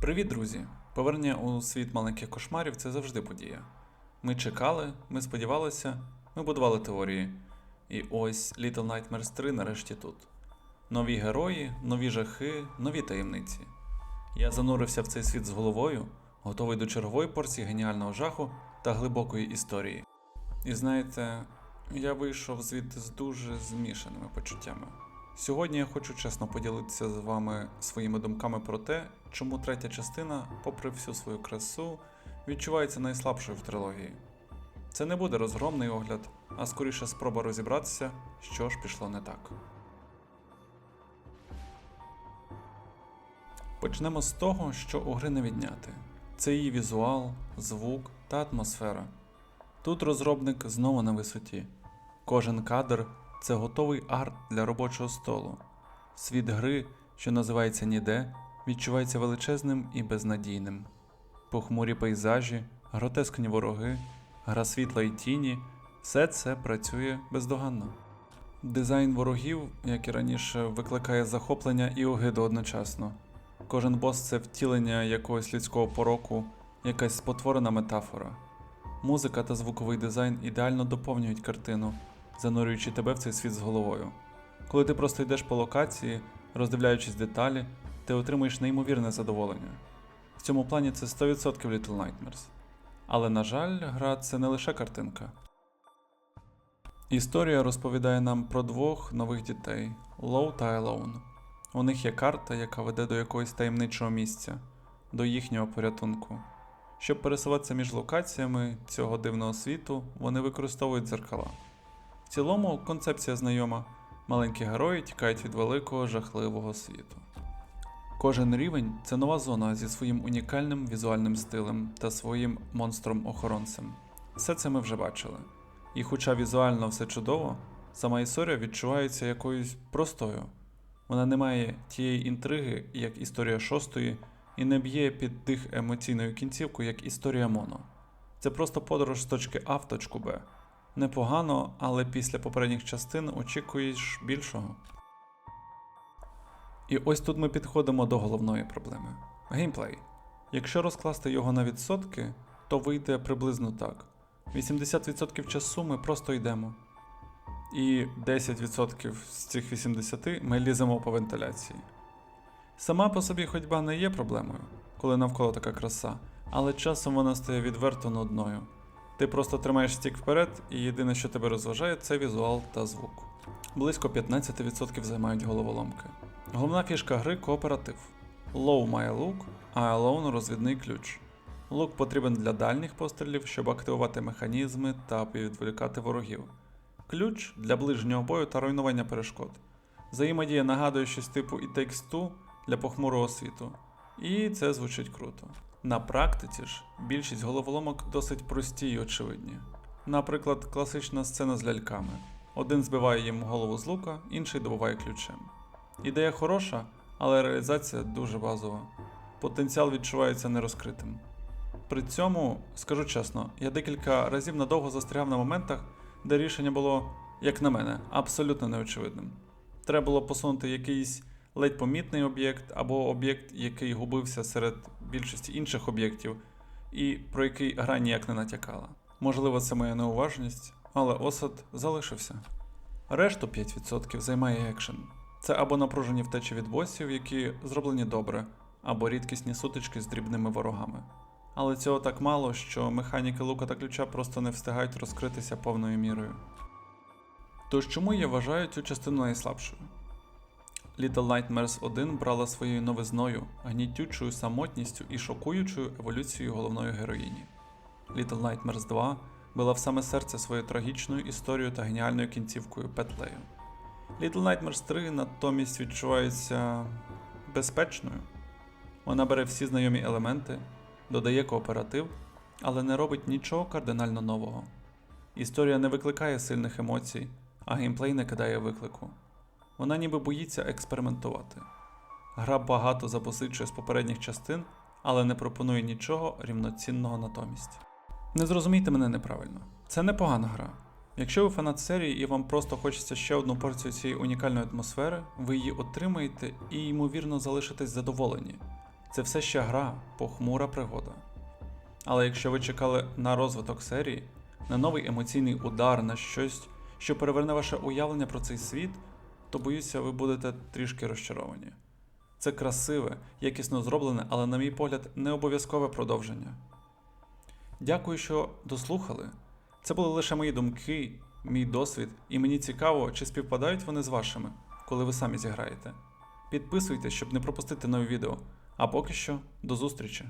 Привіт, друзі! Повернення у світ маленьких кошмарів це завжди подія. Ми чекали, ми сподівалися, ми будували теорії. І ось Little Nightmares 3 нарешті тут. Нові герої, нові жахи, нові таємниці. Я занурився в цей світ з головою, готовий до чергової порції геніального жаху та глибокої історії. І знаєте, я вийшов звідти з дуже змішаними почуттями. Сьогодні я хочу чесно поділитися з вами своїми думками про те, чому третя частина, попри всю свою красу, відчувається найслабшою в трилогії. Це не буде розгромний огляд, а скоріше спроба розібратися, що ж пішло не так. Почнемо з того, що у гри не відняти. Це її візуал, звук та атмосфера. Тут розробник знову на висоті. Кожен кадр це готовий арт для робочого столу. Світ гри, що називається Ніде, відчувається величезним і безнадійним. Похмурі пейзажі, гротескні вороги, гра світла і тіні все це працює бездоганно. Дизайн ворогів, як і раніше, викликає захоплення і огиду одночасно. Кожен бос це втілення якогось людського пороку, якась спотворена метафора. Музика та звуковий дизайн ідеально доповнюють картину, занурюючи тебе в цей світ з головою. Коли ти просто йдеш по локації, роздивляючись деталі, ти отримуєш неймовірне задоволення. В цьому плані це 100% Little Nightmares. Але, на жаль, гра це не лише картинка. Історія розповідає нам про двох нових дітей Лоу та Елоун. У них є карта, яка веде до якогось таємничого місця, до їхнього порятунку. Щоб пересуватися між локаціями цього дивного світу, вони використовують дзеркала. В цілому концепція знайома: маленькі герої тікають від великого жахливого світу. Кожен рівень це нова зона зі своїм унікальним візуальним стилем та своїм монстром-охоронцем. Все це ми вже бачили. І хоча візуально все чудово, сама історія відчувається якоюсь простою. Вона не має тієї інтриги, як історія шостої, і не б'є під тих емоційною кінцівкою, як історія Моно. Це просто подорож з точки А в точку Б. Непогано, але після попередніх частин очікуєш більшого. І ось тут ми підходимо до головної проблеми геймплей. Якщо розкласти його на відсотки, то вийде приблизно так: 80% часу ми просто йдемо. І 10% з цих 80 ми ліземо по вентиляції. Сама по собі ходьба не є проблемою, коли навколо така краса, але часом вона стає відверто нудною. Ти просто тримаєш стік вперед, і єдине, що тебе розважає, це візуал та звук. Близько 15% займають головоломки. Головна фішка гри кооператив. Low має лук, а Alone розвідний ключ. Лук потрібен для дальніх пострілів, щоб активувати механізми та відволікати ворогів. Ключ для ближнього бою та руйнування перешкод. Взаємодія нагадує щось типу It Takes Two для похмурого світу. І це звучить круто. На практиці ж більшість головоломок досить прості і очевидні. Наприклад, класична сцена з ляльками. Один збиває їм голову з лука, інший добуває ключем. Ідея хороша, але реалізація дуже базова. Потенціал відчувається нерозкритим. При цьому, скажу чесно, я декілька разів надовго застрягав на моментах, де рішення було, як на мене, абсолютно неочевидним. Треба було посунути якийсь ледь помітний об'єкт або об'єкт, який губився серед більшості інших об'єктів, і про який гра ніяк не натякала. Можливо, це моя неуважність, але осад залишився. Решту 5% займає екшен. Це або напружені втечі від босів, які зроблені добре, або рідкісні сутички з дрібними ворогами. Але цього так мало, що механіки лука та ключа просто не встигають розкритися повною мірою. Тож чому я вважаю цю частину найслабшою? Little Nightmares 1 брала своєю новизною, гнітючою самотністю і шокуючою еволюцією головної героїні. Little Nightmares 2 била в саме серце своєю трагічною історією та геніальною кінцівкою петлею. Little Nightmares 3 натомість відчувається безпечною. Вона бере всі знайомі елементи, додає кооператив, але не робить нічого кардинально нового. Історія не викликає сильних емоцій, а геймплей не кидає виклику. Вона ніби боїться експериментувати. Гра багато запозичує з попередніх частин, але не пропонує нічого рівноцінного натомість. Не зрозумійте мене неправильно. Це непогана гра. Якщо ви фанат серії і вам просто хочеться ще одну порцію цієї унікальної атмосфери, ви її отримаєте і, ймовірно, залишитесь задоволені. це все ще гра, похмура пригода. Але якщо ви чекали на розвиток серії, на новий емоційний удар, на щось, що переверне ваше уявлення про цей світ, то боюся, ви будете трішки розчаровані. Це красиве, якісно зроблене, але, на мій погляд, не обов'язкове продовження. Дякую, що дослухали. Це були лише мої думки, мій досвід, і мені цікаво, чи співпадають вони з вашими, коли ви самі зіграєте. Підписуйтесь, щоб не пропустити нові відео. А поки що, до зустрічі!